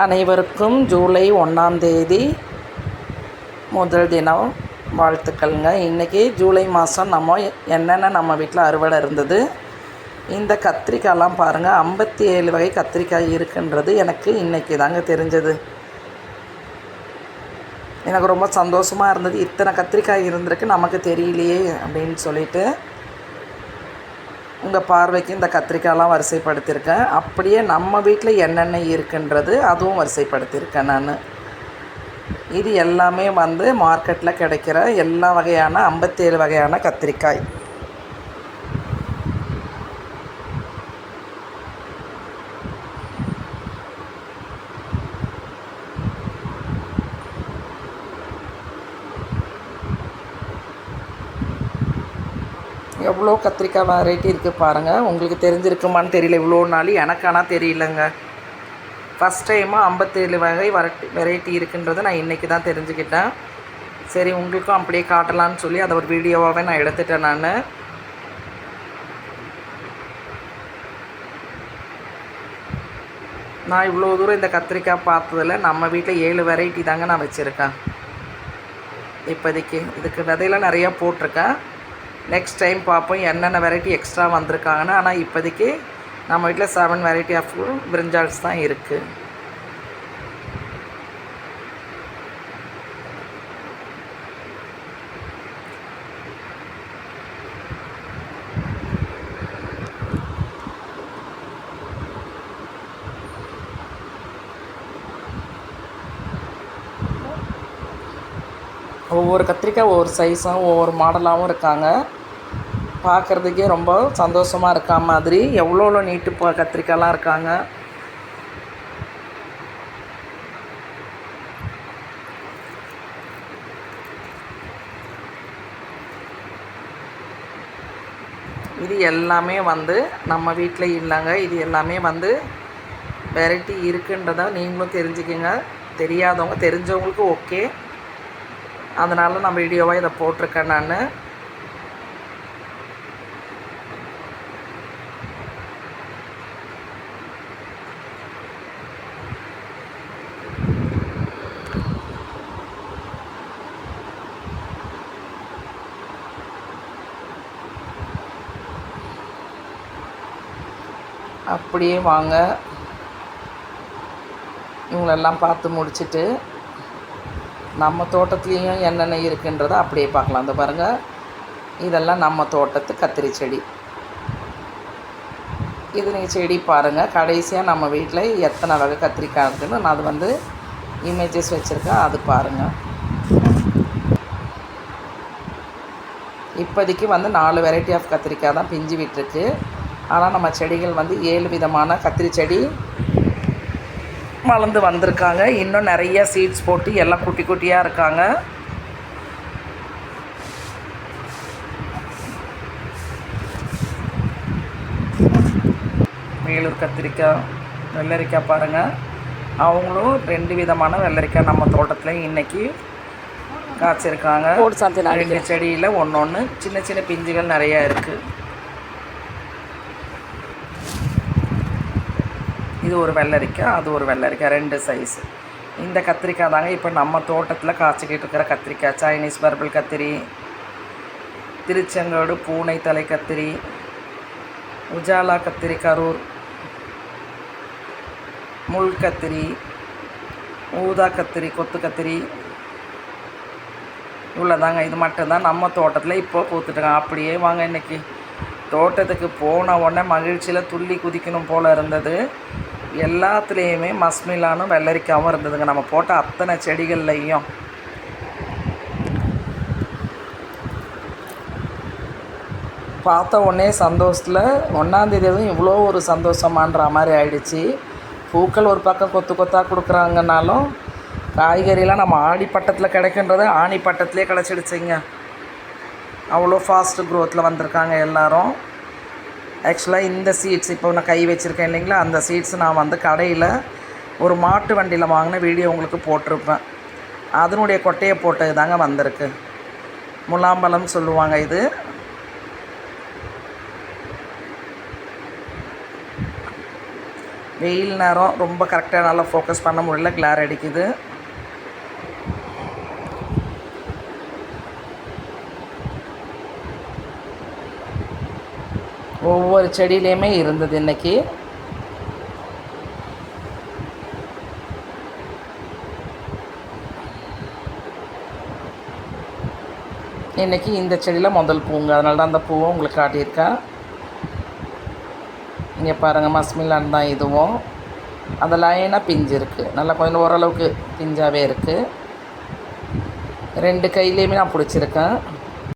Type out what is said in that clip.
அனைவருக்கும் ஜூலை ஒன்றாம் தேதி முதல் தினம் வாழ்த்துக்கள்ங்க. இன்றைக்கி ஜூலை மாதம் நம்ம என்னென்ன நம்ம வீட்டில் அறுவடை இருந்தது இந்த கத்திரிக்காயெலாம் பாருங்கள் ஐம்பத்தி ஏழு வகை கத்திரிக்காய் இருக்குன்றது எனக்கு இன்றைக்கி தாங்க தெரிஞ்சது. எனக்கு ரொம்ப சந்தோஷமாக இருந்தது. இத்தனை கத்திரிக்காய் இருந்திருக்கு நமக்கு தெரியலையே அப்படின்னு சொல்லிட்டு உங்கள் பார்வைக்கு இந்த கத்திரிக்காயெலாம் வரிசைப்படுத்தியிருக்கேன். அப்படியே நம்ம வீட்டில் என்னென்ன இருக்குன்றது அதுவும் வரிசைப்படுத்தியிருக்கேன் நான். இது எல்லாமே வந்து மார்க்கெட்டில் கிடைக்கிற எல்லா வகையான ஐம்பத்தேழு வகையான கத்திரிக்காய். எவ்வளோ கத்திரிக்காய் வெரைட்டி இருக்குது பாருங்கள் உங்களுக்கு தெரிஞ்சிருக்குமான்னு தெரியல. இவ்வளோ நாள் எனக்கு ஆனால் தெரியலங்க ஃபஸ்ட் டைமாக ஐம்பத்தேழு வகை வரட்டி வெரைட்டி இருக்குன்றதை நான் இன்றைக்கி தான் தெரிஞ்சுக்கிட்டேன். சரி உங்களுக்கும் அப்படியே காட்டலான்னு சொல்லி அதை ஒரு வீடியோவாகவே நான் எடுத்துட்டேன் நான். நான் இவ்வளோ தூரம் இந்த கத்திரிக்காய் பார்த்ததில் நம்ம வீட்டில் ஏழு வெரைட்டி தாங்க நான் வச்சுருக்கேன். இப்போதைக்கு இதுக்கு விதையெல்லாம் நிறையா போட்டிருக்கேன். நெக்ஸ்ட் டைம் பார்ப்போம் என்னென்ன வெரைட்டி எக்ஸ்ட்ரா வந்திருக்காங்கன்னு. ஆனால் இப்போதைக்கு நம்ம வீட்டில் செவன் வெரைட்டி ஆஃப் பிரிஞ்சால்ஸ் தான் இருக்குது ஒவ்வொரு கத்திரிக்காய் ஒவ்வொரு சைஸும் ஒவ்வொரு மாடலாகவும் இருக்காங்க. பார்க்குறதுக்கே ரொம்ப சந்தோஷமாக இருக்கா மாதிரி. எவ்வளோ எவ்வளோ நீட்டு ப கத்திரிக்காயெலாம் இருக்காங்க. இது எல்லாமே வந்து நம்ம வீட்டில் இல்லைங்க. இது எல்லாமே வந்து வெரைட்டி இருக்குன்றதை நீங்களும் தெரிஞ்சுக்கிங்க. தெரியாதவங்க தெரிஞ்சவங்களுக்கு ஓகே அதனால் நான் வீடியோவாக இதை போட்டிருக்கேன் நான். அப்படியே வாங்க. இவங்களெல்லாம் பார்த்து முடிச்சுட்டு நம்ம தோட்டத்துலேயும் என்னென்ன இருக்குன்றதை அப்படியே பார்க்கலாம். இந்த பாருங்கள் இதெல்லாம் நம்ம தோட்டத்து கத்திரி செடி. இது நீங்கள் செடி பாருங்கள் கடைசியாக நம்ம வீட்டில் எத்தனை வகை கத்திரிக்காய் இருக்குன்னு நான் அது வந்து இமேஜஸ் வச்சுருக்கேன். அது பாருங்கள் இப்போதைக்கு வந்து நாலு வெரைட்டி ஆஃப் கத்திரிக்காய் தான் பிஞ்சு விட்டுருக்கு. ஆனால் நம்ம செடிகள் வந்து ஏழு விதமான கத்திரி செடி வளர்ந்து வந்திருக்காங்க. இன்னும் நிறைய சீட்ஸ் போட்டு எல்லாம் குட்டி குட்டியாக இருக்காங்க. வேலூர் கத்திரிக்காய் வெள்ளரிக்காய் பாருங்கள் அவங்களும் ரெண்டு விதமான வெள்ளரிக்காய் நம்ம தோட்டத்தில் இன்றைக்கி காய்ச்சிருக்காங்க. ரெண்டு செடியில் ஒன்று ஒன்று சின்ன சின்ன பிஞ்சுகள் நிறையா இருக்குது இது ஒரு வெள்ளரிக்காய் அது ஒரு வெள்ளரிக்காய் ரெண்டு சைஸ் இந்த கத்திரிக்காய் தாங்க இப்போ நம்ம தோட்டத்தில் காய்ச்சிக்கிட்டு இருக்கிற கத்திரிக்காய். சைனீஸ் பர்பிள் கத்திரி திருச்செங்கோடு பூனை தலை கத்திரி உஜாலா கத்திரி கரூர் முள் கத்திரி ஊதா கத்திரி கொத்து கத்திரி. இவ்வளோதாங்க இது மட்டும்தான் நம்ம தோட்டத்தில் இப்போ பூத்துட்டுங்க அப்படியே வாங்க இன்றைக்கி தோட்டத்துக்கு போன உடனே மகிழ்ச்சியில் துள்ளி குதிக்கணும் போல் இருந்தது. எல்லாத்துலேயுமே மஸ்மிலானும் வெள்ளரிக்காவும் இருந்ததுங்க. நம்ம போட்ட அத்தனை செடிகள்லையும். பார்த்த உடனே சந்தோஷத்தில் ஒன்றாந்தேதி எதுவும் இவ்வளோ ஒரு சந்தோஷமான்ற மாதிரி ஆயிடுச்சு. பூக்கள் ஒரு பக்கம் கொத்து கொத்தாக கொடுக்குறாங்கனாலும் காய்கறிலாம் நம்ம ஆடி பட்டத்தில் கிடைக்கின்றது ஆணி பட்டத்துலேயே கிடச்சிடுச்சிங்க அவ்வளோ ஃபாஸ்ட்டு க்ரோத்தில் வந்திருக்காங்க எல்லோரும். ஆக்சுவலாக இந்த சீட்ஸ் இப்போ நான் கை வச்சுருக்கேன் இல்லைங்களா? அந்த சீட்ஸ் நான் வந்து கடையில் ஒரு மாட்டு வண்டியில் வாங்கின வீடியோ உங்களுக்கு போட்டிருப்பேன். அதனுடைய கொட்டையை போட்டது தாங்க வந்திருக்கு. முலாம்பழம் சொல்லுவாங்க இது. வெயில் நேரம் ரொம்ப கரெக்டாக நல்லா ஃபோக்கஸ் பண்ண முடியல கிளார் அடிக்குது. ஒவ்வொரு செடியிலையுமே இருந்தது இன்றைக்கி இன்றைக்கி இந்த செடியில் முதல் பூங்க. அதனால தான் அந்த பூவை உங்களுக்கு காட்டியிருக்கேன் இங்கே பாருங்கள் மஸ்மிலான் தான் இதுவும். அந்த லைனாக பிஞ்சு இருக்குது நல்லா கொஞ்சம் ஓரளவுக்கு பிஞ்சாகவே இருக்குது ரெண்டு கையிலையுமே நான் பிடிச்சிருக்கேன்.